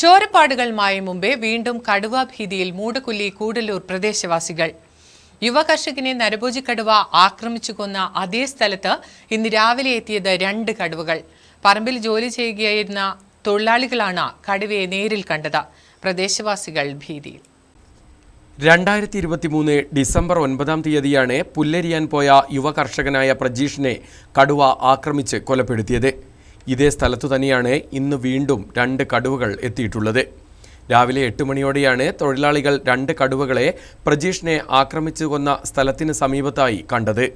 ചോരപ്പാടുകൾ മായും മുമ്പേ വീണ്ടും കടുവ ഭീതിയിൽ മൂടുകുല്ലി കൂടലൂർ പ്രദേശവാസികൾ. യുവ കർഷകനെ നരഭോജി കടുവ ആക്രമിച്ചു കൊന്ന അതേ സ്ഥലത്ത് ഇന്ന് രാവിലെ എത്തിയത് രണ്ട് കടുവകൾ. പറമ്പിൽ ജോലി ചെയ്യുകയായിരുന്ന തൊഴിലാളികളാണ് കടുവയെ നേരിൽ കണ്ടത്. പ്രദേശവാസികൾ ഭീതിയിൽ. രണ്ടായിരത്തി ഇരുപത്തിമൂന്ന് ഡിസംബർ ഒൻപതാം തീയതിയാണ് പുല്ലരിയാൻ പോയ യുവ കർഷകനായ പ്രജീഷിനെ കടുവ ആക്രമിച്ച് കൊലപ്പെടുത്തിയത്. ഇതേ സ്ഥലത്തു തന്നെയാണ് ഇന്ന് വീണ്ടും രണ്ട് കടുവകൾ എത്തിയിട്ടുള്ളത്. രാവിലെ എട്ട് മണിയോടെയാണ് തൊഴിലാളികൾ രണ്ട് കടുവകളെ പ്രജീഷിനെ ആക്രമിച്ചു കൊന്ന സ്ഥലത്തിന് സമീപത്തായി കണ്ടത്.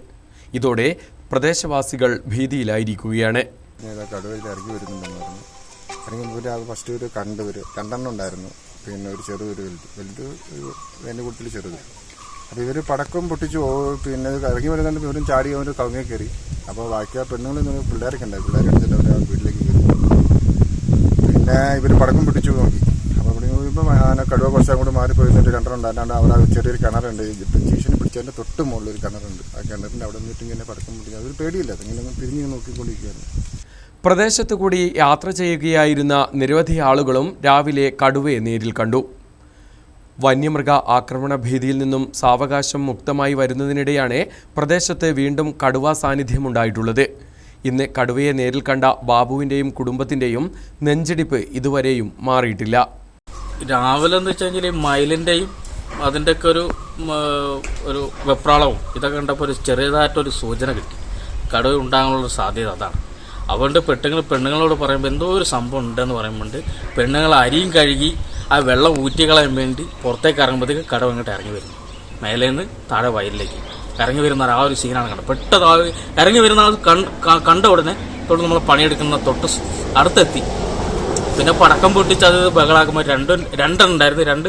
ഇതോടെ പ്രദേശവാസികൾ ഭീതിയിലായിരിക്കുകയാണ്. ഇറങ്ങി പറഞ്ഞു. ഫസ്റ്റ് ഒരു ഉണ്ടായിരുന്നു. പിന്നെ ഒരു ചെറു ഒരു വലുത് വലുത് എന്റെ കൂട്ടത്തിൽ ചെറുത്. അപ്പോൾ ഇവർ പടക്കം പൊട്ടിച്ചു പിന്നെ ഇറങ്ങി വരുന്നുണ്ട് ഇവരും ചാടി അവർ കവുങ്ങി കയറി. അപ്പോൾ ബാക്കി ആ പെണ്ണുങ്ങൾ പിള്ളേരൊക്കെ ഉണ്ടായി. പിള്ളേരെ എടുത്തിട്ട് അവർ വീട്ടിലേക്ക് കയറി. പിന്നെ ഇവർ പടക്കം പിടിച്ചു നോക്കി. അപ്പോൾ ഇവിടെ നോക്കുമ്പോൾ ആന കടുവ കുറച്ച് അങ്ങോട്ട് മാറിപ്പോയിട്ട് കിണറുണ്ട് അല്ലാണ്ട് അവിടെ ചെറിയൊരു കിണറുണ്ട്. പിടിച്ചതിന്റെ പിടിച്ചതിന്റെ തൊട്ട് മുകളിൽ ഒരു കിണറുണ്ട്. ആ കിണറിന്റെ അവിടെ നിന്നിട്ട് ഇങ്ങനെ പടക്കം പൊട്ടിച്ചു അതൊരു പേടിയില്ല. അതിങ്ങനെ തിരിഞ്ഞ് നോക്കിക്കൊണ്ടിരിക്കുകയായിരുന്നു പ്രദേശത്തു കൂടി യാത്ര ചെയ്യുകയായിരുന്ന നിരവധി ആളുകളും രാവിലെ കടുവയെ നേരിൽ കണ്ടു. വന്യമൃഗ ആക്രമണ ഭീതിയിൽ നിന്നും സാവകാശം മുക്തമായി വരുന്നതിനിടെയാണ് പ്രദേശത്ത് വീണ്ടും കടുവ സാന്നിധ്യമുണ്ടായിട്ടുള്ളത്. ഇന്ന് കടുവയെ നേരിൽ കണ്ട ബാബുവിന്റെയും കുടുംബത്തിന്റെയും നെഞ്ചിടിപ്പ് ഇതുവരെയും മാറിയിട്ടില്ല. രാവിലെ എന്ന് വെച്ച് കഴിഞ്ഞാൽ മയിലിന്റെയും അതിന്റെയൊക്കെ ഒരു ഒരു വെപ്രാളവും ഇതൊക്കെ കണ്ടപ്പോൾ ഒരു ചെറിയതായിട്ടൊരു സൂചന കിട്ടി. കടുവ ഉണ്ടാകാനുള്ള സാധ്യത അതാണ്. അതുകൊണ്ട് പെണ്ണുങ്ങൾ പെണ്ണുങ്ങളോട് പറയുമ്പോൾ എന്തോ ഒരു സംഭവം ഉണ്ടെന്ന് പറയുമ്പോൾ പെണ്ണുങ്ങൾ അരിയും കഴുകി ആ വെള്ളം ഊറ്റി കളയാൻ വേണ്ടി പുറത്തേക്ക് ഇറങ്ങുമ്പോഴത്തേക്ക് കടവ് അങ്ങോട്ട് ഇറങ്ങി വരുന്നു. മേലെ നിന്ന് താഴെ വയലിലേക്ക്. ഇറങ്ങി വരുന്ന ആ ഒരു സീനാണ് കണ്ടത്. പെട്ടെന്ന് ആ ഇറങ്ങി വരുന്ന ആൾ കണ്ട ഉടനെ തൊട്ട് നമ്മൾ പണിയെടുക്കുന്ന തൊട്ട് അടുത്തെത്തി. പിന്നെ പടക്കം പൊട്ടിച്ച് അത് ബഹളാക്കുമ്പോൾ രണ്ട് രണ്ടെണ്ണം ഉണ്ടായിരുന്നു. രണ്ട്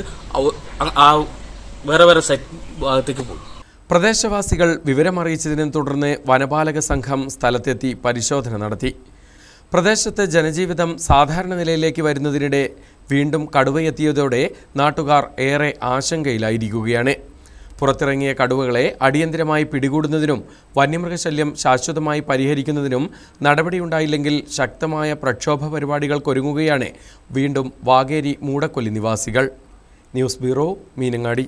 ആ വേറെ വേറെ സെറ്റ് ഭാഗത്തേക്ക് പോയി. പ്രദേശവാസികൾ വിവരമറിയിച്ചതിനെ തുടർന്ന് വനപാലക സംഘം സ്ഥലത്തെത്തി പരിശോധന നടത്തി. പ്രദേശത്തെ ജനജീവിതം സാധാരണ നിലയിലേക്ക് വരുന്നതിനിടെ വീണ്ടും കടുവയെത്തിയതോടെ നാട്ടുകാർ ഏറെ ആശങ്കയിലായിരിക്കുകയാണ്. പുറത്തിറങ്ങിയ കടുവകളെ അടിയന്തരമായി പിടികൂടുന്നതിനും വന്യമൃഗശല്യം ശാശ്വതമായി പരിഹരിക്കുന്നതിനും നടപടിയുണ്ടായില്ലെങ്കിൽ ശക്തമായ പ്രക്ഷോഭ പരിപാടികൾക്കൊരുങ്ങുകയാണ് വീണ്ടും വാഗേരി മൂടക്കൊല്ലി നിവാസികൾ. News bureau Meenangadi.